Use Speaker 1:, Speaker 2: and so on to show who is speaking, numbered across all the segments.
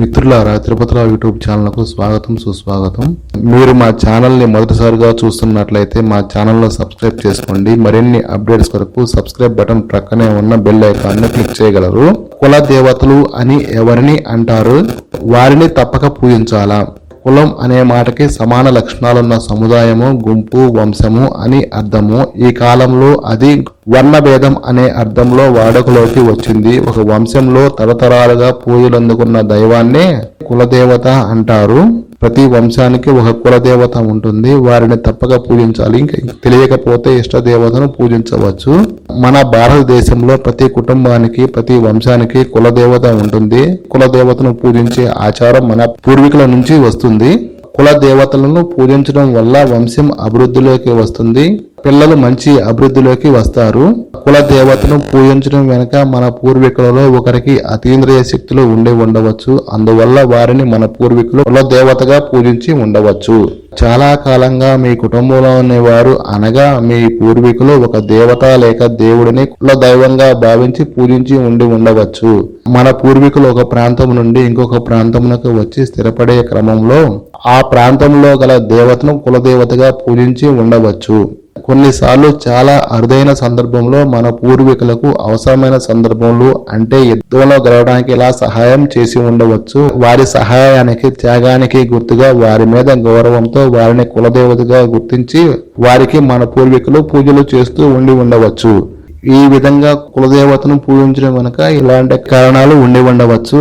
Speaker 1: మిత్రులారా తిరుపతిలో యూట్యూబ్ ఛానల్కు స్వాగతం సుస్వాగతం. మీరు మా ఛానల్ని మొదటిసారిగా చూస్తున్నట్లయితే మా ఛానల్లో సబ్స్క్రైబ్ చేసుకోండి. మరిన్ని అప్డేట్స్ కొరకు సబ్స్క్రైబ్ బటన్ ప్రక్కనే ఉన్న బెల్ ఐకాన్ని క్లిక్ చేయగలరు. కుల దేవతలు అని ఎవరిని అంటారు? వారిని తప్పక పూజించాలా? కులం అనే మాటకి సమాన లక్షణాలున్న సముదాయము గుంపు వంశము అని అర్థము. ఈ కాలంలో అది వర్ణభేదం అనే అర్థంలో వాడుకలోకి వచ్చింది. ఒక వంశంలో తరతరాలుగా పూజలందుకున్న దైవాన్నే కులదేవత అంటారు. ప్రతి వంశానికి ఒక కులదేవత ఉంటుంది. వారిని తప్పక పూజించాలి. ఇంకా తెలియకపోతే ఇష్ట దేవతను పూజించవచ్చు. మన భారతదేశంలో ప్రతి కుటుంబానికి ప్రతి వంశానికి కులదేవత ఉంటుంది. కులదేవతను పూజించే ఆచారం మన పూర్వీకుల నుంచి వస్తుంది. కుల దేవతలను పూజించడం వల్ల వంశం అభివృద్ధిలోకి వస్తుంది. పిల్లలు మంచి అభివృద్ధిలోకి వస్తారు. కుల దేవతను పూజించడం వెనుక మన పూర్వీకులలో ఒకరికి అతీంద్రియ శక్తులు ఉండి ఉండవచ్చు. అందువల్ల వారిని మన పూర్వీకులు కుల దేవతగా పూజించి ఉండవచ్చు. చాలా కాలంగా మీ కుటుంబంలో ఉన్నవారు అనగా మీ పూర్వీకులు ఒక దేవత లేక దేవుడిని కుల దైవంగా భావించి పూజించి ఉండి ఉండవచ్చు. మన పూర్వీకులు ఒక ప్రాంతం నుండి ఇంకొక ప్రాంతమునకు వచ్చి స్థిరపడే క్రమంలో ఆ ప్రాంతంలో గల దేవతను కులదేవతగా పూజించి ఉండవచ్చు. కొన్నిసార్లు చాలా అరుదైన సందర్భంలో మన పూర్వీకులకు అవసరమైన సందర్భంలో అంటే యుద్ధంలో గెలవడానికి ఇలా సహాయం చేసి ఉండవచ్చు వారి సహాయానికి త్యాగానికి గుర్తుగా వారి మీద గౌరవంతో వారిని కులదేవతగా గుర్తించి వారికి మన పూర్వీకులు పూజలు చేస్తూ ఉండి ఉండవచ్చు. ఈ విధంగా కులదేవతను పూజించడం వెనుక ఇలాంటి కారణాలు ఉండి ఉండవచ్చు.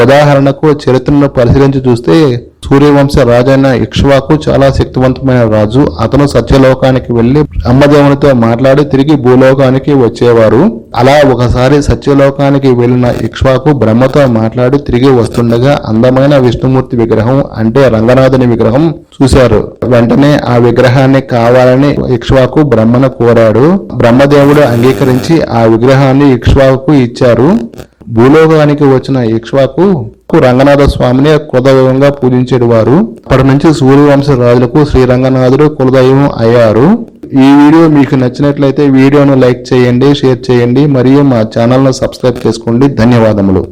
Speaker 1: ఉదాహరణకు చరిత్రను పరిశీలించి చూస్తే సూర్యవంశ రాజైన ఇక్ష్వాకు చాలా శక్తివంతమైన రాజు. అతను సత్యలోకానికి వెళ్ళి బ్రహ్మదేవునితో మాట్లాడి తిరిగి భూలోకానికి వచ్చేవారు. అలా ఒకసారి సత్యలోకానికి వెళ్ళిన ఇక్ష్వాకు బ్రహ్మతో మాట్లాడి తిరిగి వస్తుండగా అందమైన విష్ణుమూర్తి విగ్రహం అంటే రంగనాథుని విగ్రహం చూశారు. వెంటనే ఆ విగ్రహాన్ని కావాలని ఇక్ష్వాకు బ్రహ్మను కోరాడు. బ్రహ్మదేవుడు అంగీకరించి ఆ విగ్రహాన్ని ఇక్ష్వాకు ఇచ్చారు. భూలోకానికి వచ్చిన ఇక్ష్వాకు రంగనాథ స్వామిని కులదైవంగా పూజించేవారు అప్పటి నుంచి సూర్యవంశ రాజులకు శ్రీ రంగనాథుడు కులదైవం అయ్యారు. ఈ వీడియో మీకు నచ్చినట్లయితే వీడియోను లైక్ చేయండి షేర్ చేయండి మరియు మా ఛానల్ను సబ్స్క్రైబ్ చేసుకోండి. ధన్యవాదములు.